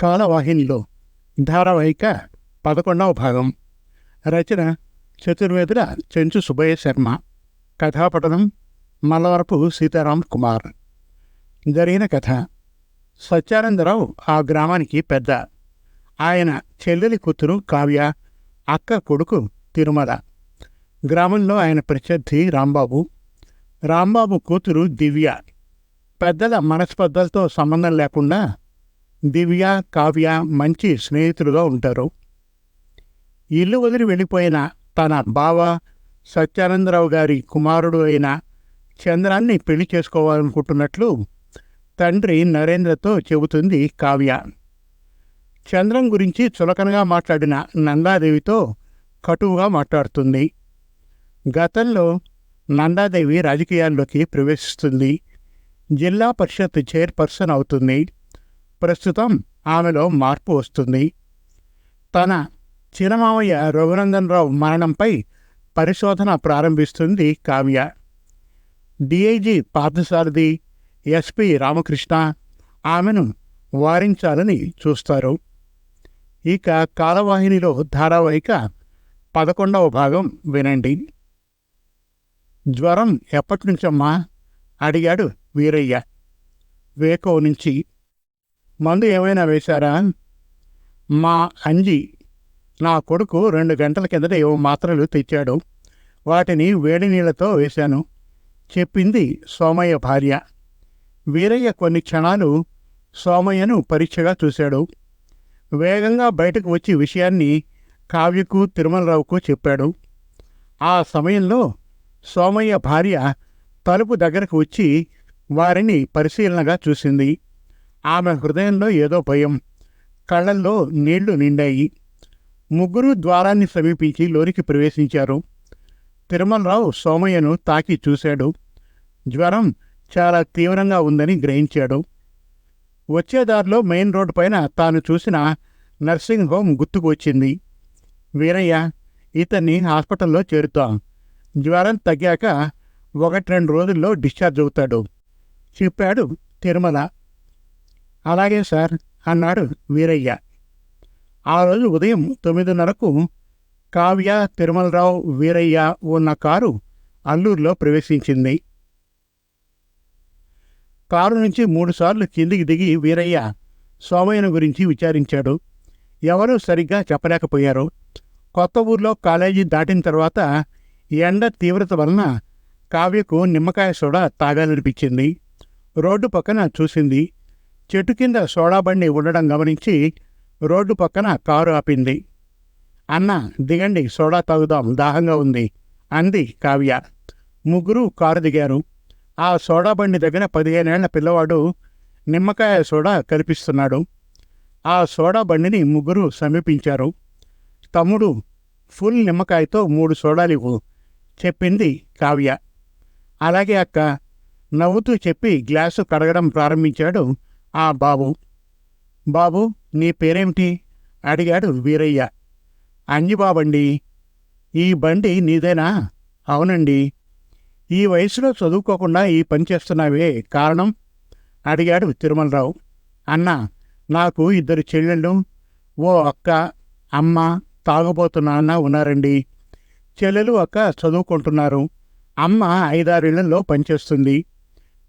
కాలవాహినిలో ధారావాహిక పదకొండవ భాగం. రచన చతుర్వేదుల చెంచు సుబ్బయ్య శర్మ. కథాపఠనం మల్లవరపు సీతారాం కుమార్. జరిగిన కథ. సత్యానందరావు ఆ గ్రామానికి పెద్ద. ఆయన చెల్లెలి కూతురు కావ్య అక్క కొడుకు తిరుమల. గ్రామంలో ఆయన ప్రత్యర్థి రాంబాబు. రాంబాబు కూతురు దివ్య. పెద్దల మనస్పర్ధలతో సంబంధం లేకుండా దివ్య కావ్య మంచి స్నేహితులుగా ఉంటారు. ఇల్లు వదిలి వెళ్ళిపోయిన తన బావ సత్యానందరావు గారి కుమారుడు అయిన చంద్రాన్ని పెళ్ళి చేసుకోవాలనుకుంటున్నట్లు తండ్రి నరేంద్రతో చెబుతుంది కావ్య. చంద్రం గురించి చులకనగా మాట్లాడిన నందాదేవితో కటువుగా మాట్లాడుతుంది. గతంలో నందాదేవి రాజకీయాల్లోకి ప్రవేశిస్తుంది. జిల్లా పరిషత్ చైర్పర్సన్ అవుతుంది. ప్రస్తుతం ఆమెలో మార్పు వస్తుంది. తన చిరమామయ్య రఘునందనరావు మరణంపై పరిశోధన ప్రారంభిస్తుంది కావ్య. డిఐజీ పార్థసారథి ఎస్పి రామకృష్ణ ఆమెను వారించాలని చూస్తారు. ఇక కాలవాహినిలో ధారావాహిక పదకొండవ భాగం వినండి. జ్వరం ఎప్పటి నుంచమ్మా? అడిగాడు వీరయ్య. వేకో నుంచి మందు ఏమైనా వేశారా? మా అంజి నా కొడుకు రెండు గంటల కిందట ఏవో మాత్రలు తెచ్చాడు. వాటిని వేడి నీళ్ళతో వేశాను. చెప్పింది సోమయ్య భార్య. వీరయ్య కొన్ని క్షణాలు సోమయ్యను పరీక్షగా చూశాడు. వేగంగా బయటకు వచ్చి విషయాన్ని కావ్యకు తిరుమలరావుకు చెప్పాడు. ఆ సమయంలో సోమయ్య భార్య తలుపు దగ్గరకు వచ్చి వారిని పరిశీలనగా చూసింది. ఆమె హృదయంలో ఏదో భయం కళ్ళల్లో నీళ్ళు నిండాయి. ముగ్గురు ద్వారాన్ని సమీపించి లోనికి ప్రవేశించారు. తిరుమలరావు సోమయ్యను తాకి చూశాడు. జ్వరం చాలా తీవ్రంగా ఉందని గ్రహించాడు. వచ్చేదారిలో మెయిన్ రోడ్డు పైన తాను చూసిన నర్సింగ్ హోమ్ గుర్తుకొచ్చింది వీరయ్య ఇతన్ని హాస్పిటల్లో చేరుతాం. జ్వరం తగ్గాక ఒకటి రెండు రోజుల్లో డిశ్చార్జ్ అవుతాడు చెప్పాడు తిరుమల. అలాగే సార్ అన్నాడు వీరయ్య. ఆ రోజు ఉదయం తొమ్మిదిన్నరకు కావ్య తిరుమలరావు వీరయ్య ఉన్న కారు అల్లూరులో ప్రవేశించింది. కారు నుంచి మూడుసార్లు కిందికి దిగి వీరయ్య సోమయ్యను గురించి విచారించాడు. ఎవరూ సరిగ్గా చెప్పలేకపోయారు. కొత్త ఊర్లో కాలేజీ దాటిన తర్వాత ఎండ తీవ్రత వలన కావ్యకు నిమ్మకాయ సోడా తాగాలనిపించింది. రోడ్డు పక్కన చూసింది. చెట్టు కింద సోడా బండి ఉండడం గమనించి రోడ్డు పక్కన కారు ఆపింది. అన్న దిగండి సోడా తాగుదాం దాహంగా ఉంది అంది కావ్య. ముగ్గురు కారు దిగారు. ఆ సోడా బండి దగ్గర పదిహేనేళ్ళ పిల్లవాడు నిమ్మకాయ సోడా కల్పిస్తున్నాడు ఆ సోడా బండిని ముగ్గురు సమీపించారు. తమ్ముడు ఫుల్ నిమ్మకాయతో మూడు సోడాలివ్వు చెప్పింది కావ్య. అలాగే అక్క నవ్వుతూ చెప్పి గ్లాసు కడగడం ప్రారంభించాడు ఆ బాబు బాబు నీ పేరేమిటి? అడిగాడు వీరయ్య. అంజిబాబండి ఈ బండి నీదేనా? అవునండి. ఈ వయసులో చదువుకోకుండా ఈ పని చేస్తున్నావే కారణం? అడిగాడు తిరుమలరావు. అన్న నాకు ఇద్దరు చెల్లెళ్ళు ఓ అక్క అమ్మ తాగబోతున్నా ఉన్నారండి. చెల్లెలు అక్క చదువుకుంటున్నారు. అమ్మ ఐదారేళ్ళలో పనిచేస్తుంది.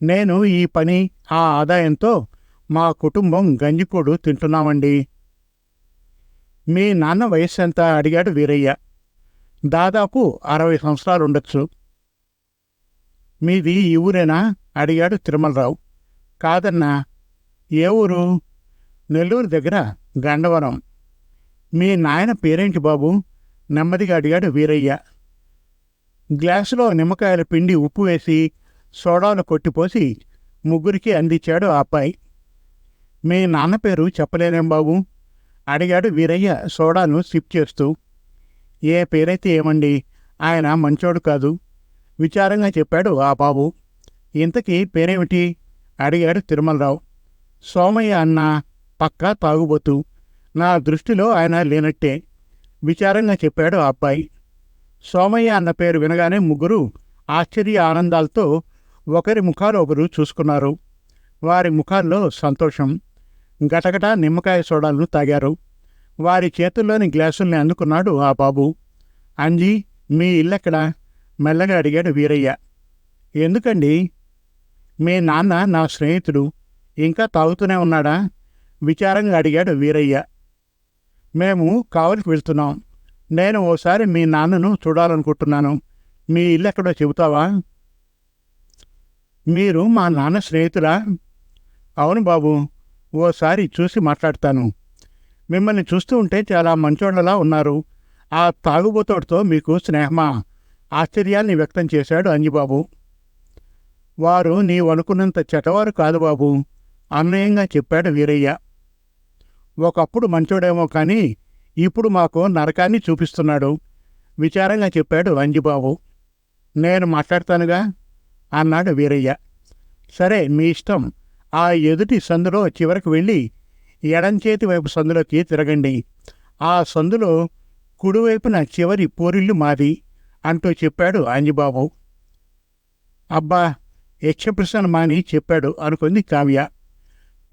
నేను ఈ పని ఆ ఆదాయంతో మా కుటుంబం గంజికోడు తింటున్నామండి. మీ నాన్న వయస్సు ఎంత అడిగాడు వీరయ్య. దాదాపు అరవై సంవత్సరాలు ఉండొచ్చు మీది ఈ ఊరేనా? అడిగాడు తిరుమలరావు. కాదన్నా ఏ ఊరు? నెల్లూరు దగ్గర గండవరం. మీ నాయన పేరేంటి బాబు? నెమ్మదిగా అడిగాడు వీరయ్య. గ్లాసులో నిమ్మకాయల పిండి ఉప్పు వేసి సోడాలు కొట్టిపోసి ముగ్గురికి అందించాడు ఆ అబ్బాయి. మీ నాన్న పేరు చెప్పలేనేం బాబు? అడిగాడు వీరయ్య సోడాను సిప్ చేస్తూ. ఏ పేరైతే ఏమండి? ఆయన మంచోడు కాదు. విచారంగా చెప్పాడు ఆ బాబు. ఇంతకీ పేరేమిటి? అడిగాడు తిరుమలరావు. సోమయ్య అన్న పక్కా తాగుబోతు. నా దృష్టిలో ఆయన లేనట్టే. విచారంగా చెప్పాడు ఆ అబ్బాయి. సోమయ్య అన్న పేరు వినగానే ముగ్గురు ఆశ్చర్య ఆనందాలతో ఒకరి ముఖాలు ఒకరు చూసుకున్నారు. వారి ముఖాల్లో సంతోషం. గటగట నిమ్మకాయ సోడాలను తాగారు. వారి చేతుల్లోని గ్లాసుల్ని అందుకున్నాడు ఆ బాబు. అంజీ మీ ఇల్లెక్కడ? మెల్లగా అడిగాడు వీరయ్య. ఎందుకండి? మీ నాన్న నా స్నేహితుడు. ఇంకా తాగుతూనే ఉన్నాడా? విచారంగా అడిగాడు వీరయ్య. మేము కావలికి వెళ్తున్నాం. నేను ఓసారి మీ నాన్నను చూడాలనుకుంటున్నాను. మీ ఇల్లు ఎక్కడో చెబుతావా? మీరు మా నాన్న స్నేహితులా అవును బాబు. ఓసారి చూసి మాట్లాడతాను. మిమ్మల్ని చూస్తూ ఉంటే చాలా మంచోళ్ళలా ఉన్నారు. ఆ తాగుబోతోడితో మీకు స్నేహమా? ఆశ్చర్యాల్ని వ్యక్తం చేశాడు అంజిబాబు. వారు నీవు అనుకున్నంత చెటవారు కాదు బాబు అన్వయంగా చెప్పాడు వీరయ్య. ఒకప్పుడు మంచోడేమో కానీ ఇప్పుడు మాకు నరకాన్ని చూపిస్తున్నాడు విచారంగా చెప్పాడు అంజిబాబు. నేను మాట్లాడతానుగా అన్నాడు వీరయ్య. సరే మీ ఇష్టం. ఆ ఎదుటి సందులో చివరకు వెళ్ళి ఎడంచేతి వైపు సందులోకి తిరగండి. ఆ సందులో కుడివైపున చివరి పోరిల్లు మాది అంటూ చెప్పాడు ఆంజిబాబు. అబ్బా యక్షప్రసన్న మాని చెప్పాడు అనుకుంది కావ్య.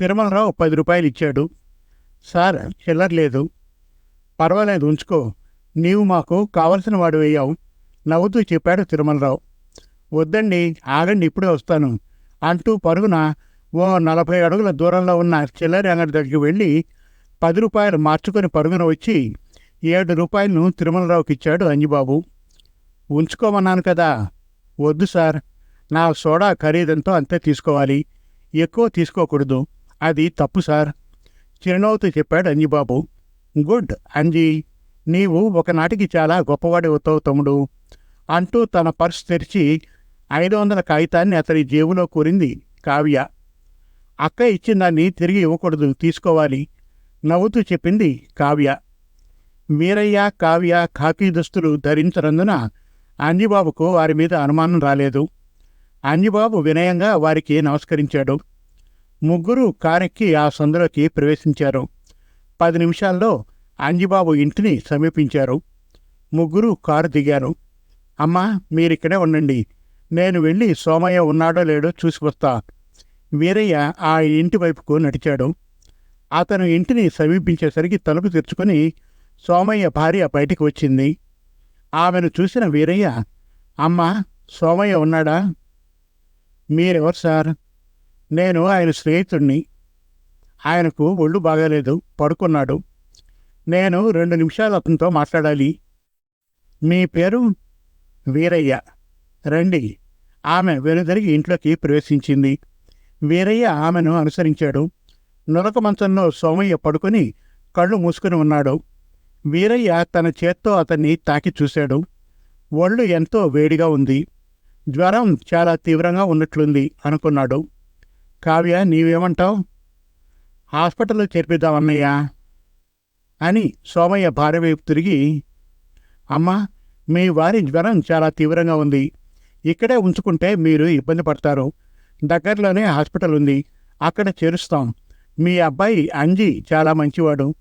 తిరుమలరావు పది రూపాయలు ఇచ్చాడు. సార్ చిల్లర లేదు. పర్వాలేదు ఉంచుకో. నీవు మాకు కావలసిన వాడు వేయావు నవ్వుతూ చెప్పాడు తిరుమలరావు. వద్దండి ఆగండి ఇప్పుడే వస్తాను అంటూ పరుగున ఓ నలభై అడుగుల దూరంలో ఉన్న చిల్లరి అంగడి దగ్గరికి వెళ్ళి పది రూపాయలు మార్చుకొని పరుగున వచ్చి ఏడు రూపాయలను తిరుమలరావుకి ఇచ్చాడు అంజిబాబు. ఉంచుకోమన్నాను కదా. వద్దు సార్. నా సోడా ఖరీదంతో అంతే తీసుకోవాలి. ఎక్కువ తీసుకోకూడదు. అది తప్పు సార్. చిరునవ్వుతూ చెప్పాడు అంజిబాబు. గుడ్ అంజీ. నీవు ఒకనాటికి చాలా గొప్పవాడి అవుతావు తమ్ముడు. అంటూ తన పర్స్ తెరిచి ఐదు వందల కాగితాన్ని అతని జేబులో కూరింది కావ్య. అక్క ఇచ్చిన దాన్ని తిరిగి ఇవ్వకూడదు తీసుకోవాలి నవ్వుతూ చెప్పింది కావ్య. మీరయ్య కావ్య ఖాకీ దుస్తులు ధరించనందున అంజిబాబుకు వారి మీద అనుమానం రాలేదు. అంజిబాబు వినయంగా వారికి నమస్కరించాడు. ముగ్గురు కారెక్కి ఆ సందులోకి ప్రవేశించారు. పది నిమిషాల్లో అంజిబాబు ఇంటిని సమీపించారు. ముగ్గురు కారు దిగారు. అమ్మా మీరిక్కడే ఉండండి. నేను వెళ్ళి సోమయ్య ఉన్నాడో లేడో చూసి వస్తా. వీరయ్య ఆ ఇంటి వైపుకు నడిచాడు. అతను ఇంటిని సమీపించేసరికి తలుపు తెరుచుకొని సోమయ్య భార్య బయటికి వచ్చింది. ఆమెను చూసిన వీరయ్య అమ్మ సోమయ్య ఉన్నాడా? మీరెవరు సార్? నేను ఆయన స్నేహితుడిని ఆయనకు ఒళ్ళు బాగాలేదు పడుకున్నాడు. నేను రెండు నిమిషాలు అతనితో మాట్లాడాలి. మీ పేరు? వీరయ్య. రండి. ఆమె వెనుదరిగి ఇంట్లోకి ప్రవేశించింది. వీరయ్య ఆమెను అనుసరించాడు. నులక మంచంలో సోమయ్య పడుకుని కళ్ళు మూసుకుని ఉన్నాడు. వీరయ్య తన చేత్తో అతన్ని తాకి చూశాడు. ఒళ్ళు ఎంతో వేడిగా ఉంది. జ్వరం చాలా తీవ్రంగా ఉన్నట్లుంది అనుకున్నాడు. కావ్య నీవేమంటావు? హాస్పిటల్లో చేర్పిద్దామన్నయ్యా అని సోమయ్య భార్య వైపు తిరిగి అమ్మా మీ వారి జ్వరం చాలా తీవ్రంగా ఉంది. ఇక్కడే ఉంచుకుంటే మీరు ఇబ్బంది పడతారు. దగ్గరలోనే హాస్పిటల్ ఉంది. అక్కడ చేరుస్తాం. మీ అబ్బాయి అంజీ చాలా మంచివాడు.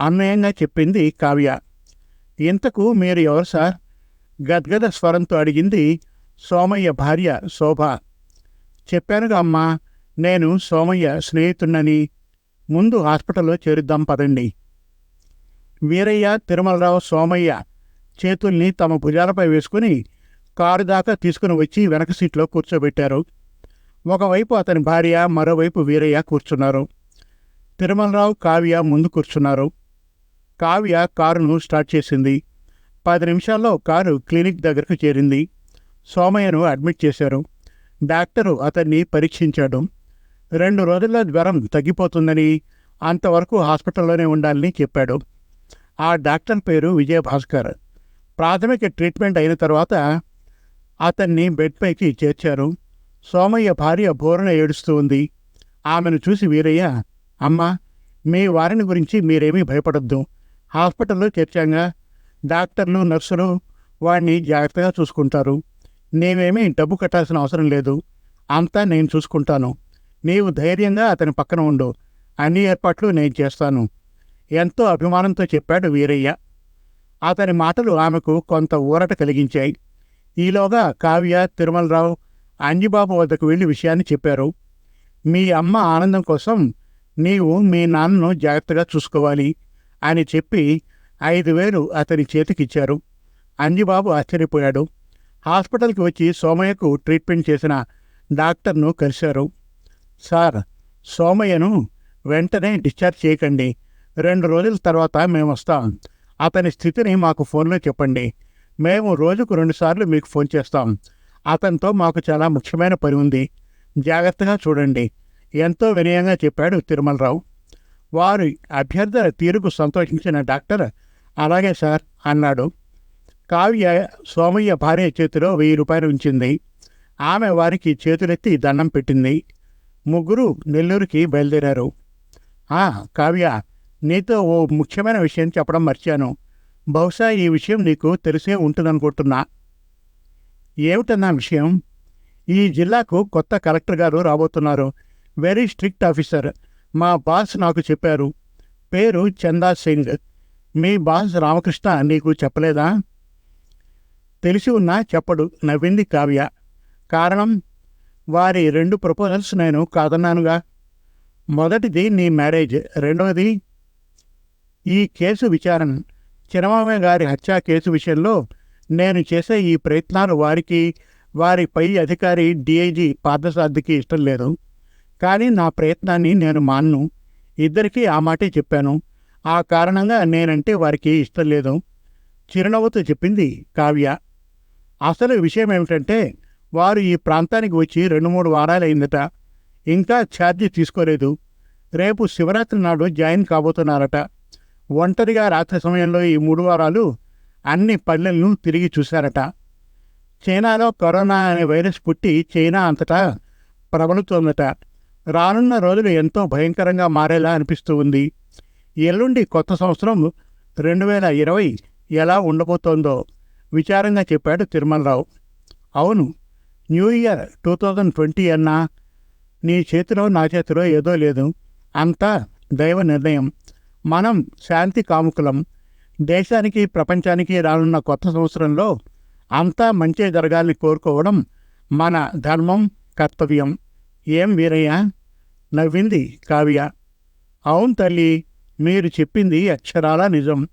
అన్వయంగా చెప్పింది కావ్య. ఇంతకు మీరు ఎవరు సార్? గద్గద స్వరంతో అడిగింది సోమయ్య భార్య శోభ. చెప్పానుగా అమ్మా నేను సోమయ్య స్నేహితున్నని ముందు హాస్పిటల్లో చేరుద్దాం పదండి. వీరయ్య తిరుమలరావు సోమయ్య చేతుల్ని తమ భుజాలపై వేసుకుని కారు దాకా తీసుకుని వచ్చి వెనక సీట్లో కూర్చోబెట్టారు. ఒకవైపు అతని భార్య మరోవైపు వీరయ్య కూర్చున్నారు. తిరుమలరావు కావ్య ముందు కూర్చున్నారు. కావ్య కారును స్టార్ట్ చేసింది. పది నిమిషాల్లో కారు క్లినిక్ దగ్గరకు చేరింది. సోమయ్యను అడ్మిట్ చేశారు. డాక్టరు అతన్ని పరీక్షించాడు. రెండు రోజుల్లో జ్వరం తగ్గిపోతుందని అంతవరకు హాస్పిటల్లోనే ఉండాలని చెప్పాడు. ఆ డాక్టర్ పేరు విజయభాస్కర్. ప్రాథమిక ట్రీట్మెంట్ అయిన తర్వాత అతన్ని బెడ్ పైకి చేర్చారు. సోమయ్య భార్య బోరణ ఏడుస్తూ ఉంది. ఆమెను చూసి వీరయ్య అమ్మా మీ వారిని గురించి మీరేమీ భయపడొద్దు. హాస్పిటల్లో చేర్చాంగా. డాక్టర్లు నర్సులు వాడిని జాగ్రత్తగా చూసుకుంటారు. నేనేమీ డబ్బు కట్టాల్సిన అవసరం లేదు. అంతా నేను చూసుకుంటాను. నీవు ధైర్యంగా అతని పక్కన ఉండు. అన్ని ఏర్పాట్లు నేను చేస్తాను. ఎంతో అభిమానంతో చెప్పాడు వీరయ్య. అతని మాటలు ఆమెకు కొంత ఊరట కలిగించాయి. ఈలోగా కావ్య తిరుమలరావు అంజిబాబు వద్దకు వెళ్ళి విషయాన్ని చెప్పారు. మీ అమ్మ ఆనందం కోసం నీవు మీ నాన్నను జాగ్రత్తగా చూసుకోవాలి అని చెప్పి ఐదు వేలు అతని చేతికిచ్చారు అంజిబాబు ఆశ్చర్యపోయాడు. హాస్పిటల్కి వచ్చి సోమయ్యకు ట్రీట్మెంట్ చేసిన డాక్టర్ను కలిశారు. సార్ సోమయ్యను వెంటనే డిశ్చార్జ్ చేయకండి. రెండు రోజుల తర్వాత మేము వస్తాం. అతని స్థితిని మాకు ఫోన్లో చెప్పండి. మేము రోజుకు రెండుసార్లు మీకు ఫోన్ చేస్తాం. అతనితో మాకు చాలా ముఖ్యమైన పని ఉంది. జాగ్రత్తగా చూడండి. ఎంతో వినయంగా చెప్పాడు తిరుమలరావు. వారి అభ్యర్థన తీరుకు సంతోషించిన డాక్టర్ అలాగే సార్ అన్నాడు. కావ్య సోమయ్య భార్య చేతిలో వెయ్యి రూపాయలు ఉంచింది. ఆమె వారికి చేతులెత్తి దండం పెట్టింది. ముగ్గురు నెల్లూరుకి బయలుదేరారు. ఆ కావ్య నీతో ఓ ముఖ్యమైన విషయం చెప్పడం మర్చాను. బహుశా ఈ విషయం నీకు తెలిసే ఉంటుందనుకుంటున్నా. ఏమిటన్నా విషయం? ఈ జిల్లాకు కొత్త కలెక్టర్ గారు రాబోతున్నారు. Very strict officer. మా బాస్ నాకు చెప్పారు. పేరు చందా సింగ్. మీ బాస్ రామకృష్ణ నీకు చెప్పలేదా? తెలిసి ఉన్నా చెప్పడు నవ్వింది కావ్య. కారణం? వారి రెండు ప్రపోజల్స్ నేను కాదన్నానుగా. మొదటిది నీ మ్యారేజ్ రెండవది ఈ కేసు విచారణ. చిరమామయ్య గారి హత్యా కేసు విషయంలో నేను చేసే ఈ ప్రయత్నాలు వారికి వారి పై అధికారి డిఐజీ పార్థసార్థికి ఇష్టం లేదు. కానీ నా ప్రయత్నాన్ని నేను మాన్ను. ఇద్దరికీ ఆ మాటే చెప్పాను. ఆ కారణంగా నేనంటే వారికి ఇష్టం లేదు. చిరునవ్వుతో చెప్పింది కావ్య. అసలు విషయం ఏమిటంటే వారు ఈ ప్రాంతానికి వచ్చి రెండు మూడు వారాలైందట. ఇంకా ఛార్జీ తీసుకోలేదు. రేపు శివరాత్రి నాడు జాయిన్ కాబోతున్నారట. ఒంటరిగా రాత్రి సమయంలో ఈ మూడు వారాలు అన్ని పల్లెలను తిరిగి చూశారట. చైనాలో కరోనా అనే వైరస్ పుట్టి చైనా అంతటా ప్రబలుతోందట. రానున్న రోజులు ఎంతో భయంకరంగా మారేలా అనిపిస్తూ ఉంది. ఎల్లుండి కొత్త సంవత్సరం రెండు వేల ఇరవై ఎలా ఉండబోతోందో విచారంగా చెప్పాడు తిరుమలరావు. అవును new year two thousand twenty అన్నా నీ చేతిలో నా చేతిలో ఏదో లేదు. అంతా దైవ నిర్ణయం. మనం శాంతి కాముకులం. దేశానికి ప్రపంచానికి రానున్న కొత్త సంవత్సరంలో అంతా మంచి జరగాలని కోరుకోవడం మన ధర్మం కర్తవ్యం. ఏం వీరయ్య? నవ్వింది కావ్య. అవును తల్లి మీరు చెప్పింది అక్షరాల నిజం.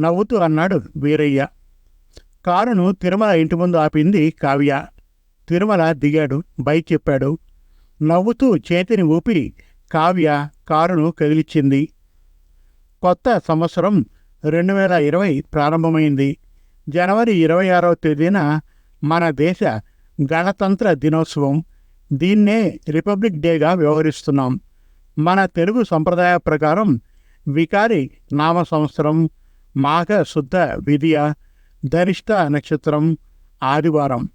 నవ్వుతూ అన్నాడు వీరయ్య. కారును తిరుమల ఇంటి ముందు ఆపింది కావ్య. తిరుమల దిగాడు బైక్ చెప్పాడు. నవ్వుతూ చేతిని ఊపి కావ్య కారును కదిలిచ్చింది. కొత్త సంవత్సరం రెండు వేల ఇరవై ప్రారంభమైంది. జనవరి ఇరవై ఆరవ తేదీన మన దేశ గణతంత్ర దినోత్సవం. దీన్నే రిపబ్లిక్ డేగా వ్యవహరిస్తున్నాం. మన తెలుగు సంప్రదాయ ప్రకారం వికారి నామ సంవత్సరం మాఘ శుద్ధ విధియ ధనిష్ట నక్షత్రం ఆదివారం.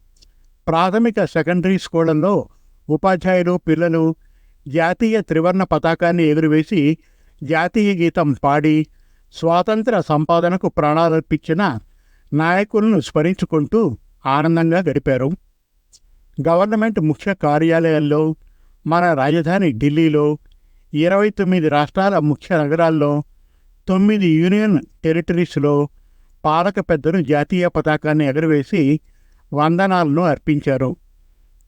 ప్రాథమిక సెకండరీ స్కూళ్ళల్లో ఉపాధ్యాయులు పిల్లలు జాతీయ త్రివర్ణ పతాకాన్ని ఎగురవేసి జాతీయ గీతం పాడి స్వాతంత్ర సంపాదనకు ప్రాణాలర్పించిన నాయకులను స్మరించుకుంటూ ఆనందంగా గడిపారు. గవర్నమెంట్ ముఖ్య కార్యాలయాల్లో మన రాజధాని ఢిల్లీలో ఇరవై తొమ్మిది రాష్ట్రాల ముఖ్య నగరాల్లో తొమ్మిది యూనియన్ టెరిటరీస్లో పాలక పెద్దలు జాతీయ పతాకాన్ని ఎగరవేసి వందనాలను అర్పించారు.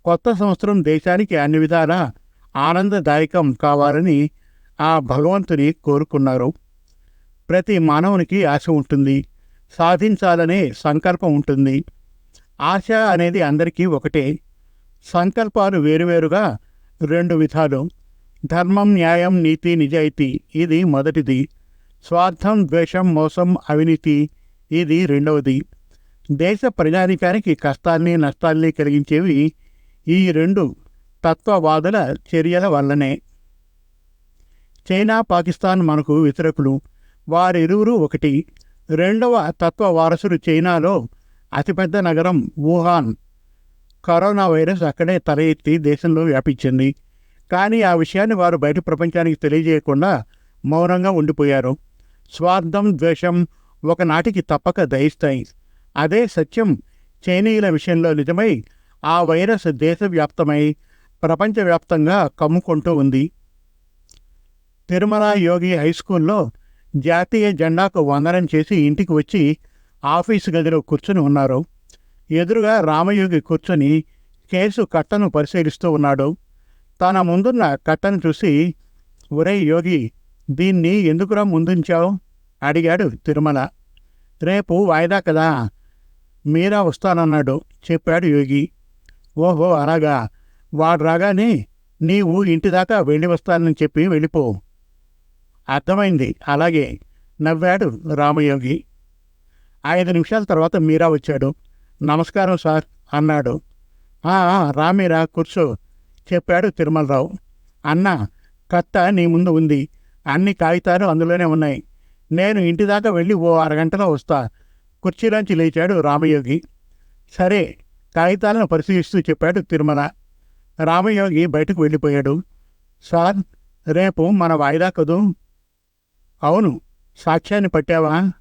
కొత్త సంవత్సరం దేశానికి అన్ని విధాల ఆనందదాయకం కావాలని ఆ భగవంతుని కోరుకున్నారు. ప్రతి మానవునికి ఆశ ఉంటుంది. సాధించాలనే సంకల్పం ఉంటుంది. ఆశ అనేది అందరికీ ఒకటే. సంకల్పాలు వేరువేరుగా రెండు విధాలు. ధర్మం న్యాయం నీతి నిజాయితీ ఇది మొదటిది. స్వార్థం ద్వేషం మోసం అవినీతి ఇది రెండవది. దేశ ప్రజానికానికి కష్టాల్ని నష్టాల్ని కలిగించేవి ఈ రెండు తత్వవాదుల చర్యల వల్లనే. చైనా పాకిస్తాన్ మనకు వ్యతిరేకులు వారిరువురు ఒకటి. రెండవ తత్వ వారసుడు చైనాలో అతిపెద్ద నగరం వుహాన్. కరోనా వైరస్ అక్కడే తల ఎత్తి దేశంలో వ్యాపించింది. కానీ ఆ విషయాన్ని వారు బయట ప్రపంచానికి తెలియజేయకుండా మౌనంగా ఉండిపోయారు. స్వార్థం ద్వేషం ఒకనాటికి తప్పక దయిస్తాయి అదే సత్యం చైనీయుల విషయంలో నిజమై ఆ వైరస్ దేశవ్యాప్తమై ప్రపంచవ్యాప్తంగా కమ్ముకుంటూ ఉంది. తిరుమల యోగి హై స్కూల్లో జాతీయ జెండాకు వందనం చేసి ఇంటికి వచ్చి ఆఫీసు గదిలో కూర్చుని ఉన్నారు. ఎదురుగా రామయోగి కూర్చొని కేసు కట్టను పరిశీలిస్తూ ఉన్నాడు. తన ముందున్న కట్టను చూసి ఒరే యోగి దీన్ని ఎందుకురా ముందుంచావు? అడిగాడు తిరుమల. రేపు వాయిదా కదా మీరా వస్తానన్నాడు చెప్పాడు యోగి. ఓహో అలాగా. వాడు రాగానే నీవు ఇంటి దాకా వెళ్ళి వస్తానని చెప్పి వెళ్ళిపోవు అర్థమైంది. అలాగే నవ్వాడు రామయోగి. ఐదు నిమిషాల తర్వాత మీరా వచ్చాడు. నమస్కారం సార్ అన్నాడు. రామీరా రా మీరా కూర్చో చెప్పాడు తిరుమలరావు. అన్న కత్త నీ ముందు ఉంది. అన్ని కాగితాలు అందులోనే ఉన్నాయి. నేను ఇంటి దాకా వెళ్ళి ఓ అరగంటలో వస్తా. కుర్చీలోంచి లేచాడు రామయోగి. సరే కాగితాలను పరిశీలిస్తూ చెప్పాడు తిరుమల. రామయోగి బయటకు వెళ్ళిపోయాడు. సార్ రేపు మన వాయిదా కదూ? అవును సాక్ష్యాన్ని పట్టావా?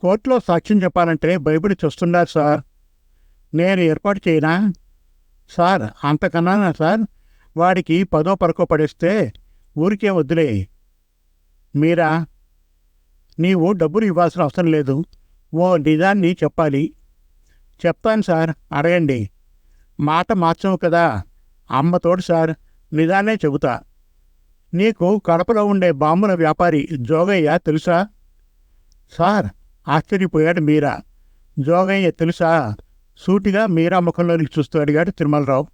కోర్టులో సాక్ష్యం చెప్పాలంటే భయపడి చూస్తున్నారు సార్. నేను ఏర్పాటు చేయనా? సార్ అంతకన్నానా సార్? వాడికి పదో పరకో పడేస్తే ఊరికే వద్దులే. మీరా? నీవు డబ్బులు ఇవ్వాల్సిన అవసరం లేదు. ఓ నిజాన్ని చెప్పాలి. చెప్తాను సార్ అడగండి. మాట మార్చవు కదా. అమ్మతోడు సార్ నిజాన్నే చెబుతా. నీకు కడపలో ఉండే బాంబుల వ్యాపారి జోగయ్య తెలుసా? సార్ ఆశ్చర్యపోయాడు మీరా. జోగయ్య తెలుసా? సూటిగా మీరా ముఖంలోనికి చూస్తూ అడిగాడు తిరుమలరావు.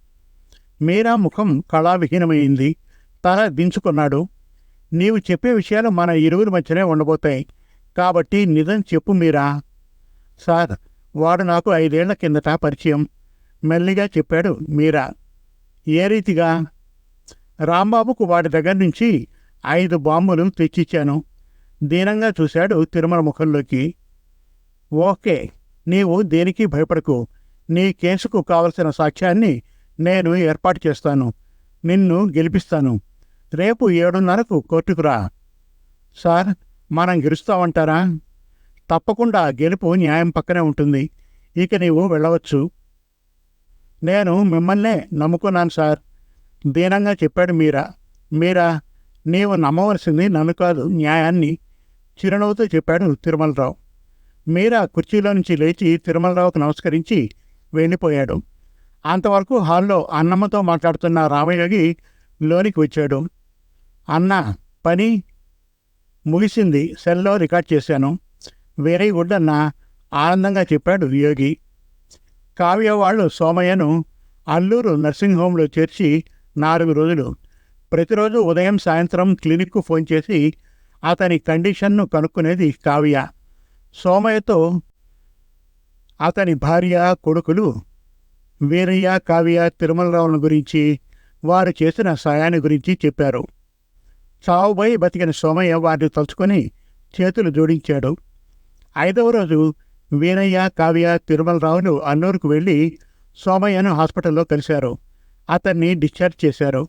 మీరా ముఖం కళావిహీనమైంది. తల దించుకున్నాడు. నీవు చెప్పే విషయాలు మన ఇరువురి మధ్యనే ఉండబోతాయి. కాబట్టి నిజం చెప్పు మీరా. సార్ వాడు నాకు ఐదేళ్ళ కిందట పరిచయం. మెల్లిగా చెప్పాడు మీరా. ఏ రీతిగా? రాంబాబుకు వాడి దగ్గర నుంచి ఐదు బాంబులు తెచ్చిచ్చాను. దీనంగా చూశాడు తిరుమల ముఖంలోకి. ఓకే నీవు దేనికి భయపడకు. నీ కేసుకు కావలసిన సాక్ష్యాన్ని నేను ఏర్పాటు చేస్తాను. నిన్ను గెలిపిస్తాను. రేపు ఏడున్నరకు కోర్టుకురా సార్ మనం గెలుస్తామంటారా? తప్పకుండా గెలుపు న్యాయం పక్కనే ఉంటుంది. ఇక నీవు వెళ్ళవచ్చు. నేను మిమ్మల్నే నమ్ముకున్నాను సార్. దీనంగా చెప్పాడు మీరా? మీరా? నీవు నమ్మవలసింది నన్ను కాదు న్యాయాన్ని చిరునవ్వుతో చెప్పాడు తిరుమలరావు. మీరా కుర్చీలో నుంచి లేచి తిరుమలరావుకు నమస్కరించి వెళ్ళిపోయాడు. అంతవరకు హాల్లో అన్నమ్మతో మాట్లాడుతున్న రామయోగి లోనికి వచ్చాడు. అన్న పని ముగిసింది సెల్లో రికార్డ్ చేశాను. వెరీ గుడ్ అన్న ఆనందంగా చెప్పాడు యోగి. కావ్య వాళ్ళు సోమయ్యను అల్లూరు నర్సింగ్ హోంలో చేర్చి నాలుగు రోజులు. ప్రతిరోజు ఉదయం సాయంత్రం క్లినిక్కు ఫోన్ చేసి అతని కండిషన్ను కనుక్కునేది కావ్య. సోమయ్యతో అతని భార్య కొడుకులు వీరయ్య కావ్య తిరుమలరావుల గురించి వారు చేసిన సాయాన్ని గురించి చెప్పారు. చావుబోయి బతికిన సోమయ్య వారిని తలుచుకొని చేతులు జోడించాడు. ఐదవ రోజు వీరయ్య కావ్య తిరుమలరావులు అన్నూరుకు వెళ్ళి సోమయ్యను హాస్పిటల్లో కలిశారు. అతన్ని డిశ్చార్జ్ చేశారు.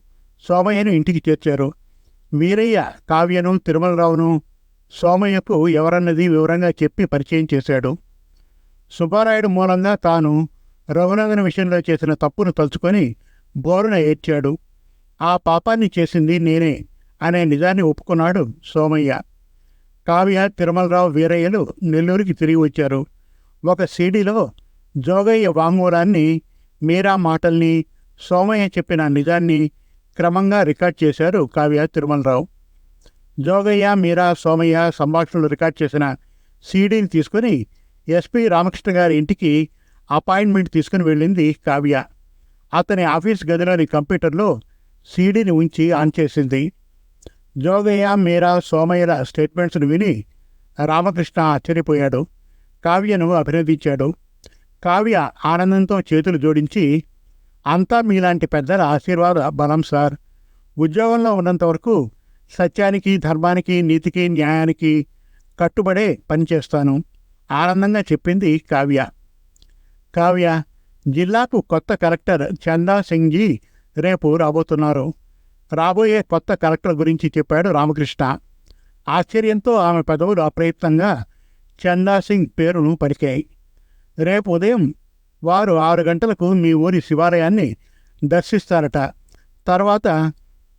సోమయ్యను ఇంటికి చేర్చారు. వీరయ్య కావ్యను తిరుమలరావును సోమయ్యకు ఎవరన్నది వివరంగా చెప్పి పరిచయం చేశాడు. సుబ్బారాయుడు మూలంగా తాను రఘునందన విషయంలో చేసిన తప్పును తలుచుకొని బోరున ఏడ్చాడు. ఆ పాపాన్ని చేసింది నేనే అనే నిజాన్ని ఒప్పుకున్నాడు సోమయ్య. కావ్య తిరుమలరావు వీరయ్యలు నెల్లూరుకి తిరిగి వచ్చారు. ఒక సీడీలో జోగయ్య వాంగ్మూలాన్ని మీరా మాటల్ని సోమయ్య చెప్పిన నిజాన్ని క్రమంగా రికార్డ్ చేశారు కావ్య తిరుమలరావు. జోగయ్య మీరా సోమయ్య సంభాషణలు రికార్డ్ చేసిన సీడీని తీసుకుని ఎస్పి రామకృష్ణ గారి ఇంటికి అపాయింట్మెంట్ తీసుకుని వెళ్ళింది కావ్య. అతని ఆఫీస్ గదిలోని కంప్యూటర్లో సీడీని ఉంచి ఆన్ చేసింది. జోగయ్య మీరా సోమయ్యల స్టేట్మెంట్స్ను విని రామకృష్ణ ఆశ్చర్యపోయాడు. కావ్యను అభినందించాడు. కావ్య ఆనందంతో చేతులు జోడించి అంతా మీలాంటి పెద్దల ఆశీర్వాద బలం సార్. ఉద్యోగంలో ఉన్నంత వరకు సత్యానికి ధర్మానికి నీతికి న్యాయానికి కట్టుబడే పనిచేస్తాను ఆనందంగా చెప్పింది కావ్య. కావ్య జిల్లాకు కొత్త కలెక్టర్ చందా సింగ్జీ రేపు రాబోతున్నారు. రాబోయే కొత్త కలెక్టర్ గురించి చెప్పాడు రామకృష్ణ. ఆశ్చర్యంతో ఆమె పెదవులు అప్రయత్నంగా చందా సింగ్ పేరును పలికాయి. రేపు ఉదయం వారు ఆరు గంటలకు మీ ఊరి శివాలయాన్ని దర్శిస్తారట. తర్వాత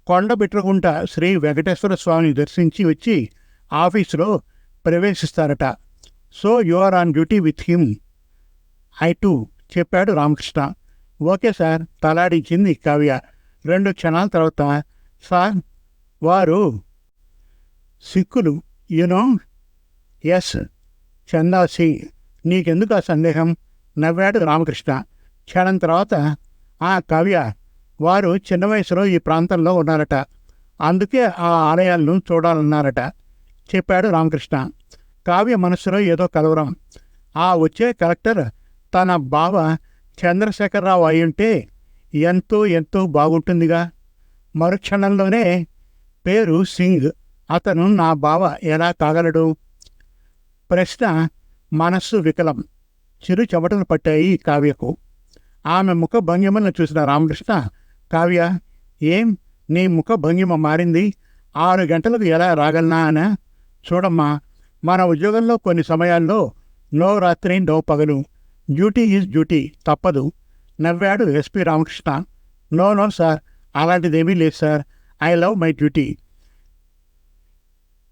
కొండబిట్రగుంట శ్రీ వెంకటేశ్వర స్వామిని దర్శించి వచ్చి ఆఫీసులో ప్రవేశిస్తారట. So you are on duty with him. I too చెప్పాడు రామకృష్ణ. ఓకే సార్ తలాడించింది కావ్య. రెండు క్షణాల తర్వాత సార్ వారు సిక్కులు యునో ఎస్ చందాసి నీకెందుకు ఆ సందేహం? నవ్వాడు రామకృష్ణ. క్షణం తర్వాత ఆ కావ్య వారు చిన్న వయసులో ఈ ప్రాంతంలో ఉన్నారట. అందుకే ఆ ఆలయాలను చూడాలన్నారట. చెప్పాడు రామకృష్ణ. కావ్య మనసులో ఏదో కలవరం. ఆ వచ్చే కలెక్టర్ తన బావ చంద్రశేఖరరావు అయ్యుంటే ఎంతో ఎంతో బాగుంటుందిగా. మరుక్షణంలోనే పేరు సింగ్. అతను నా బావ ఎలా కాగలడు? ప్రశ్న మనస్సు వికలం. చిరు చెమటలు పట్టాయి కావ్యకు. ఆమె ముఖ భంగిమను చూసిన రామకృష్ణ కావ్య ఏం నీ ముఖ భంగిమ మారింది? ఆరు గంటలకు ఎలా రాగలనా అనా? చూడమ్మా మన ఉద్యోగంలో కొన్ని సమయాల్లో నో రాత్రి నో పగలు. డ్యూటీ ఈజ్ డ్యూటీ తప్పదు. నవ్వాడు SP Ramakrishna. No no sir అలాంటిదేమీ లేదు sir. I love my duty.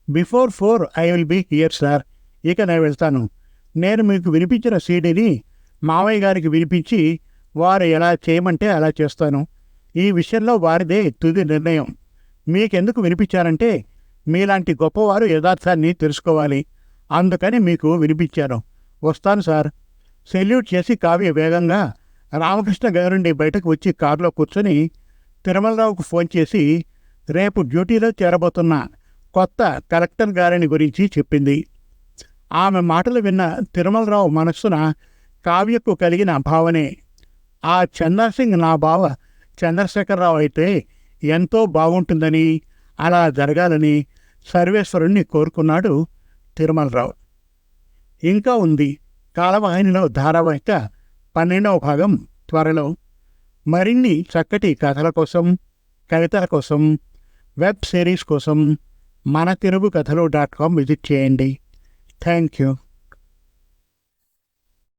Before four I will be here sir. ఇక నేను వెళ్తాను. నేను మీకు వినిపించిన సీడీని మావయ్య గారికి వినిపించి వారు ఎలా చేయమంటే అలా చేస్తాను. ఈ విషయంలో వారిదే తుది నిర్ణయం. మీకెందుకు వినిపించారంటే మీలాంటి గొప్పవారు యథార్థాన్ని తెలుసుకోవాలి. అందుకని మీకు వినిపించాను. వస్తాను సార్. సెల్యూట్ చేసి కావ్య వేగంగా రామకృష్ణ గారుండి బయటకు వచ్చి కారులో కూర్చొని తిరుమలరావుకు ఫోన్ చేసి రేపు డ్యూటీలో చేరబోతున్న కొత్త కలెక్టర్ గారిని గురించి చెప్పింది. ఆమె మాటలు విన్న తిరుమలరావు మనస్సున కావ్యకు కలిగిన భావనే. ఆ చంద్రసింగ్ నా బావ. చంద్రశేఖరరావు అయితే ఎంతో బాగుంటుందని అలా జరగాలని సర్వేశ్వరుణ్ణి కోరుకున్నాడు తిరుమలరావు. ఇంకా ఉంది కాలవాహినిలో ధారావాహిక పన్నెండవ భాగం త్వరలో. మరిన్ని చక్కటి కథల కోసం కవితల కోసం వెబ్ సిరీస్ కోసం మన తెలుగు కథలు డాట్ కామ్ విజిట్ చేయండి. Thank you